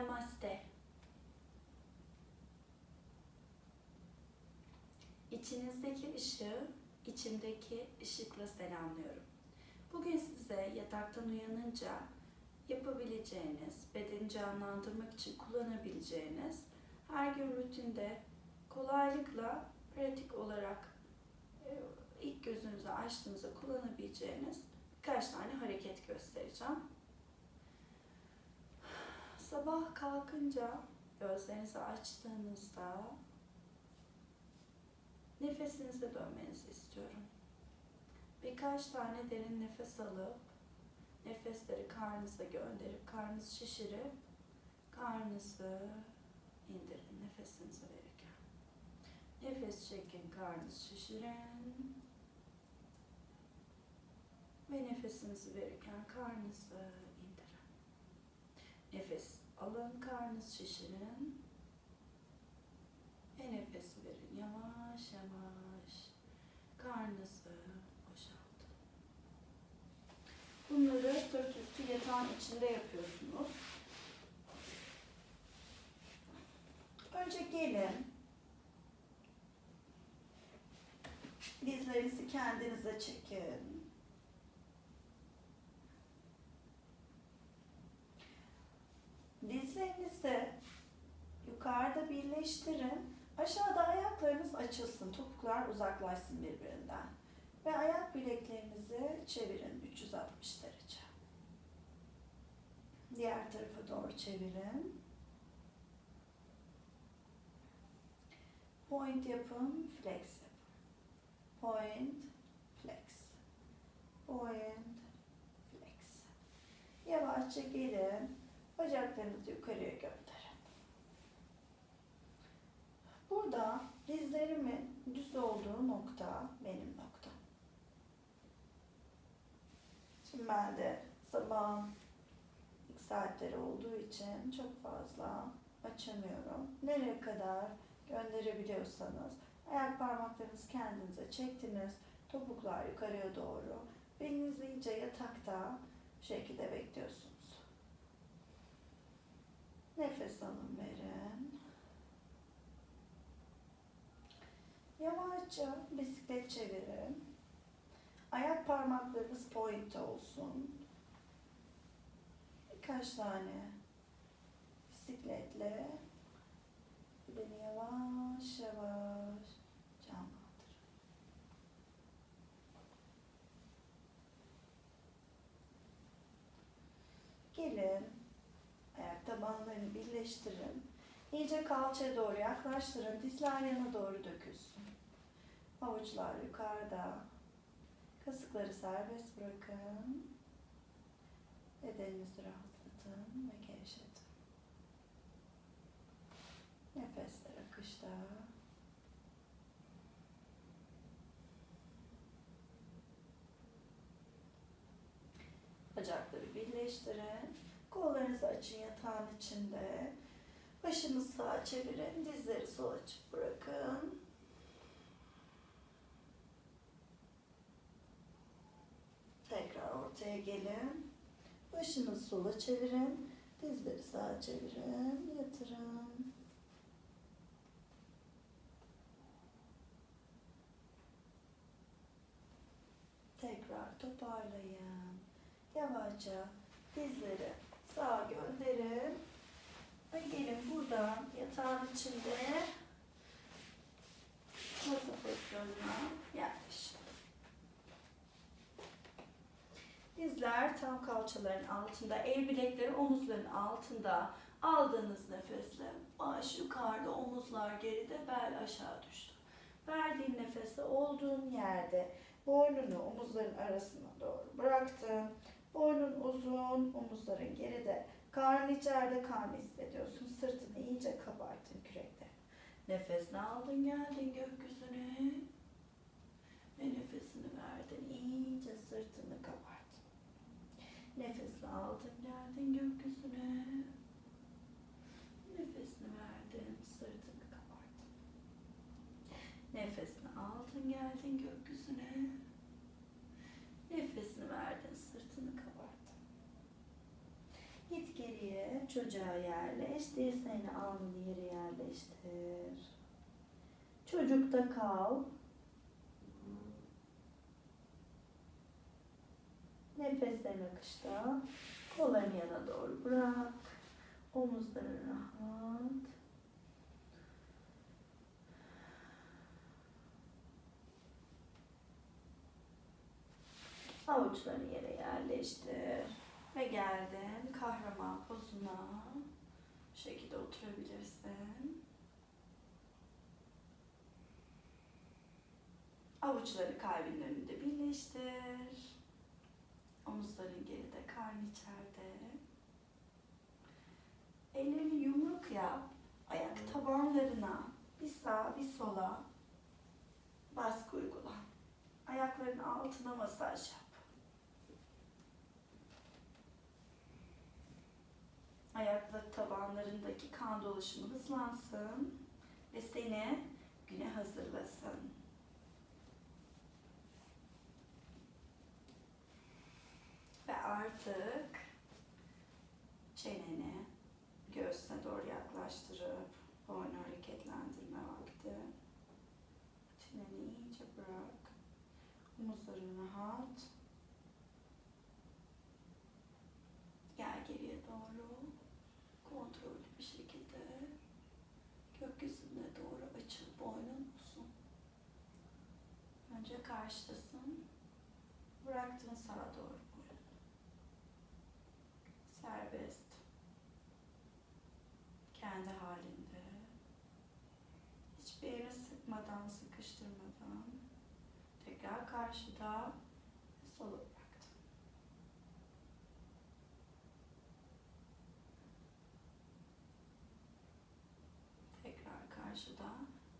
Namaste. İçinizdeki ışığı içimdeki ışıkla selamlıyorum. Bugün size yataktan uyanınca yapabileceğiniz, bedeni canlandırmak için kullanabileceğiniz, her gün rutinde kolaylıkla pratik olarak e, ilk gözünüzü açtığınızda kullanabileceğiniz birkaç tane hareket göstereceğim. Sabah kalkınca gözlerinizi açtığınızda nefesinize dönmenizi istiyorum. Birkaç tane derin nefes alıp nefesleri karnınıza gönderip karnınızı şişirip karnınızı indirin nefesinizi verirken. Nefes çekin, karnınızı şişirin. Ve nefesinizi verirken karnınızı alın, karnınızı şişirin. Ve nefesi verin. Yavaş yavaş karnınızı boşaltın. Bunları sırt üstü yatağın içinde yapıyorsunuz. Önce gelin. Dizlerinizi kendinize çekin. Dizlerinizi yukarıda birleştirin. Aşağıda ayaklarınız açılsın. Topuklar uzaklaşsın birbirinden. Ve ayak bileklerinizi çevirin 360 derece. Diğer tarafa doğru çevirin. Point yapın, flex yapın. Point, flex. Point, flex. Yavaşça gelin. Bacaklarınızı yukarıya gönderin. Burada dizlerimin düz olduğu nokta benim noktam. Şimdi ben de sabahın ilk saatleri olduğu için çok fazla açamıyorum. Nereye kadar gönderebiliyorsanız ayak parmaklarınızı kendinize çektiniz. Topuklar yukarıya doğru. Belinizi iyice yatakta bu şekilde bekliyorsunuz. Nefes alın verin. Yavaşça bisiklet çevirin. Ayak parmaklarınız point olsun. Birkaç tane bisikletle bedeni yavaş yavaş canlandırın. Gelin. Ayak tabanlarını birleştirin. İyice kalçaya doğru yaklaştırın. Dizler yana doğru dökülsün. Avuçlar yukarıda. Kasıkları serbest bırakın. Bedeninizi rahatlatın ve gevşetin. Nefesler akışta. Bacakları birleştirin. Kollarınızı açın yatağın içinde. Başını sağa çevirin. Dizleri sola açıp bırakın. Tekrar ortaya gelin. Başını sola çevirin. Dizleri sağa çevirin. Yatırın. Tekrar toparlayın. Yavaşça dizleri sağa gönderin. Ve gelin buradan yatağın içinde masa pozisyonuna yerleşin. Dizler tam kalçaların altında, el bilekleri omuzların altında. Aldığınız nefesle baş yukarıda, omuzlar geride, bel aşağı düştü. Verdiğin nefeste olduğun yerde boynunu omuzların arasına doğru bıraktın. Boynun uzun, omuzların geride. Karnın içeride, karnı hissediyorsun. Sırtını iyice kabartın kürekte. Nefesini aldın geldin gökyüzüne. Ve nefesini verdin. İyice sırtını kabart. Nefesini aldın geldin gökyüzüne. Nefesini verdin sırtını kabart. Nefesini aldın geldin gökyüzüne. Nefesini verdin sırtını kabart. Git geri geriye çocuğa yerleş. Dirseğini alnını yere yerleştir. Çocukta kal. Nefeslerin akışta. Kollarını yana doğru bırak. Omuzların rahat. Avuçlarını yere yerleştir. Ve geldin kahraman pozuna. Bu şekilde oturabilirsin. Avuçları kalbin önünde birleştir. Omuzların geride, karnı içeride. Ellerini yumruk yap. Ayak tabanlarına bir sağa bir sola baskı uygula. Ayakların altına masaj yap. Ayakları tabanlarındaki kan dolaşımı hızlansın ve seni güne hazırlasın. Ve artık çeneni göğsüne doğru yaklaştırıp boynu hareketlendirme vakti. Çeneni iyice bırak. Omuzların rahat. Gel geriye doğru. Kontrollü bir şekilde gökyüzüne doğru açıl. Boynun uzun. Önce karşıdasın. Bıraktın sağa doğru boynunu. Serbest. Kendi halinde. Hiçbir yerini sıkmadan, sıkıştırmadan. Tekrar karşıda. Tekrar karşıda.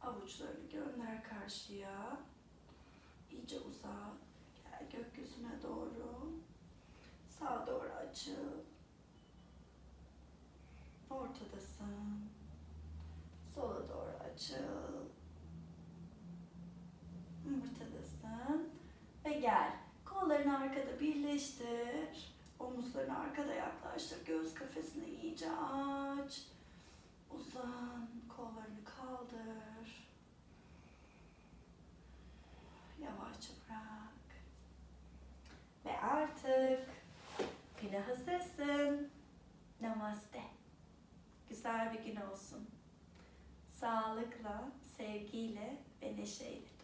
Avuçlarını gönder karşıya. İyice uzat. Gel gökyüzüne doğru. Sağa doğru açıl. Ortadasın. Sola doğru açıl. Ortadasın. Ve gel. Kollarını arkada birleştir. Omuzlarını arkada yaklaştır. Göğüs kafesini iyice aç. Uzan. Kollarını kaldır. Yavaşça bırak. Ve artık güne hazırsın. Namaste. Güzel bir gün olsun. Sağlıkla, sevgiyle ve neşeyle.